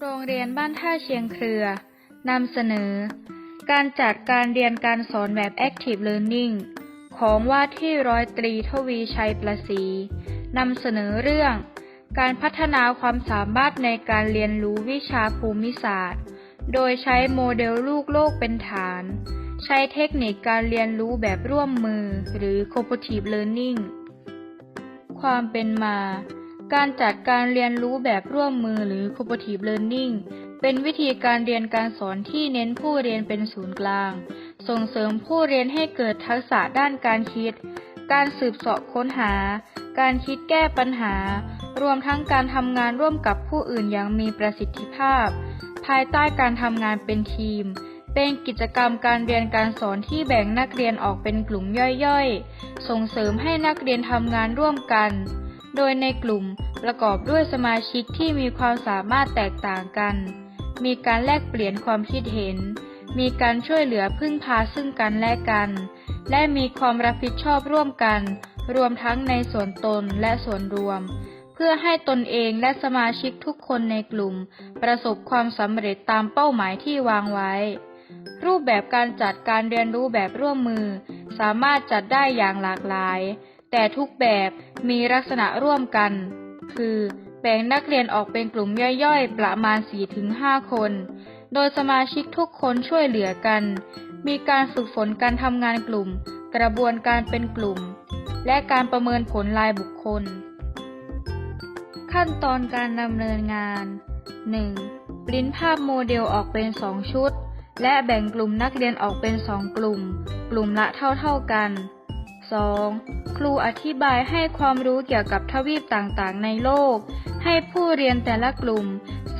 โรงเรียนบ้านท่าเชียงเครือนำเสนอ การจัดการเรียนการสอนแบบ Active Learning ของว่าที่ร้อยตรีทวีชัยประศีนำเสนอเรื่อง การพัฒนาความสามารถในการเรียนรู้วิชาภูมิศาสตร์ โดยใช้โมเดลลูกโลกเป็นฐาน ใช้เทคนิคการเรียนรู้แบบร่วมมือหรือ Cooperative Learning ความเป็นมา การจัดการเรียนรู้แบบร่วมมือหรือ Cooperative Learning เป็นวิธีการเรียนการสอนที่เน้นผู้เรียนเป็นศูนย์กลาง ส่งเสริมผู้เรียนให้เกิดทักษะด้านการคิด การสืบเสาะค้นหา การคิดแก้ปัญหา รวมทั้งการทำงานร่วมกับผู้อื่นอย่างมีประสิทธิภาพ ภายใต้การทำงานเป็นทีมเป็นกิจกรรมการเรียนการสอนที่แบ่งนักเรียนออกเป็นกลุ่มย่อยๆ ส่งเสริมให้นักเรียนทำงานร่วมกัน โดยในกลุ่มประกอบด้วยสมาชิกที่มีความสามารถแตกต่างกัน มีการแลกเปลี่ยนความคิดเห็น มีการช่วยเหลือพึ่งพาซึ่งกันและกัน และมีความรับผิดชอบร่วมกัน รวมทั้งในส่วนตนและส่วนรวม เพื่อให้ตนเองและสมาชิกทุกคนในกลุ่ม ประสบความสำเร็จตามเป้าหมายที่วางไว้ รูปแบบการจัดการเรียนรู้แบบร่วมมือ สามารถจัดได้อย่างหลากหลาย แต่ทุกแบบมีลักษณะร่วมกัน คือแบ่งนักเรียนออกเป็นกลุ่มย่อยๆ ประมาณ 4-5 คน โดยสมาชิกทุกคนช่วยเหลือกัน มีการฝึกฝนการทำงานกลุ่ม กระบวนการเป็นกลุ่ม และการประเมินผลรายบุคคล ขั้นตอนการดำเนินงาน 1. ปริ้นภาพโมเดลออกเป็น 2 ชุด และแบ่งกลุ่มนักเรียนออกเป็น 2 กลุ่ม กลุ่มละเท่าๆกัน 2. ครูอธิบายให้ความรู้เกี่ยวกับทวีปต่างๆ ในโลก ให้ผู้เรียนแต่ละกลุ่ม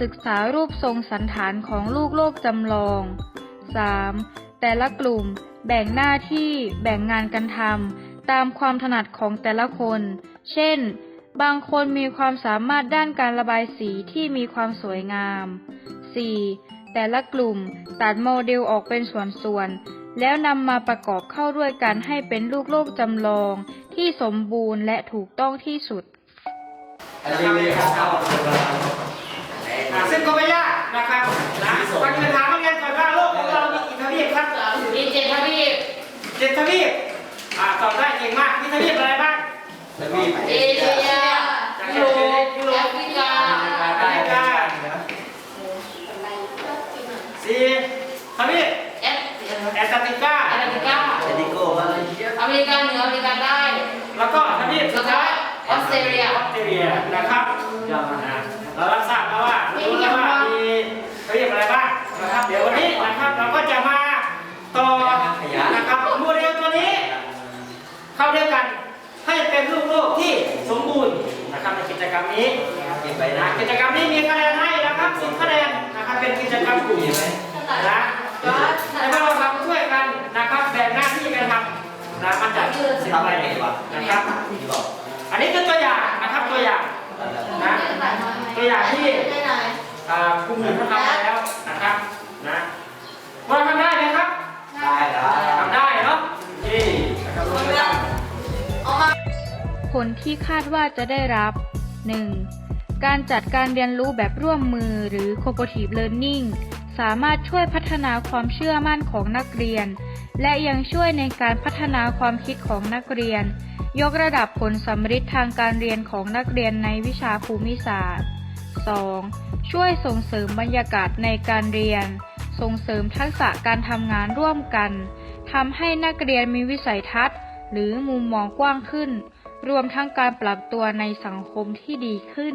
ศึกษารูปทรงสันฐานของลูกโลกจำลอง 3. แต่ละกลุ่ม แบ่งหน้าที่แบ่งงานกันทำตามความถนัดของแต่ละคน เช่น บางคนมีความสามารถด้านการระบายสีที่มีความสวยงาม 4. แต่ละกลุ่มตัดโมเดลออกเป็นส่วนๆ แล้วนำมาประกอบเข้าด้วยกันให้เป็นลูกโลกจำลอง ที่สมบูรณ์และถูกต้องที่สุดอันนี้มีข้าวข้าวอ่าซึ่งก็ไม่ยากนะครับนะก่อนจะถามนักเรียนก่อนว่าโลกของเรามีกี่ทวีปครับมีเจ็ดทวีปเจ็ดทวีปอ่าตอบได้เก่งมากมีทวีปอะไรบ้าง จะมี เอเชียยุโรปแอฟริกา อเมริกาสี่ทวีป แอฟ แอตแลนติกาแอฟริกาเอดิโก้มาเลยอเมริกาเหนืออเมริกาใต้แล้วก็ทวีปสุแล้ดวก็ท้ายออสเตรเลีย ออสเตรเลียนะครับนะเรารับทราบแล้วว่ารู้แล้วว่ามีทวีปอะไรบ้างนะครับ เดี๋ยววันนี้นะครับเราก็จะมาต่อนะครับโมเดลตัวนี้ เข้าด้วยกันให้เป็นลูกโลกที่สมบูรณ์นะครับในกิจกรรมนี้กินไปนะนะกิจกรรมนี้มีคะแนนให้นะครับ10คะแนนนะครับเป็นกิจกรรมกลุ่มนะแล้วก็ จะทำอะไรดีวะนะครับ อันนี้คือตัวอย่างนะครับตัวอย่างนะตัวอย่างที่อ่ากลุ่มหนึ่งเขาทำไปแล้วนะครับนะว่าทำได้ไหมครับ ได้ทำได้เนาะที่นะครับผลที่คาดว่าจะได้รับ 1. การจัดการเรียนรู้แบบร่วมมือหรือ Cooperative Learning สามารถช่วยพัฒนาความเชื่อมั่นของนักเรียน และยังช่วยในการพัฒนาความคิดของนักเรียน ยกระดับผลสำฤทธิ์ทางการเรียนของนักเรียนในวิชาภูมิศาสตร์ 2. ช่วยส่งเสริมบรรยากาศในการเรียน ส่งเสริมทักษะการทำงานร่วมกันทำให้นักเรียนมีวิสัยทัศน์ หรือมุมมองกว้างขึ้น รวมทั้งการปรับตัวในสังคมที่ดีขึ้น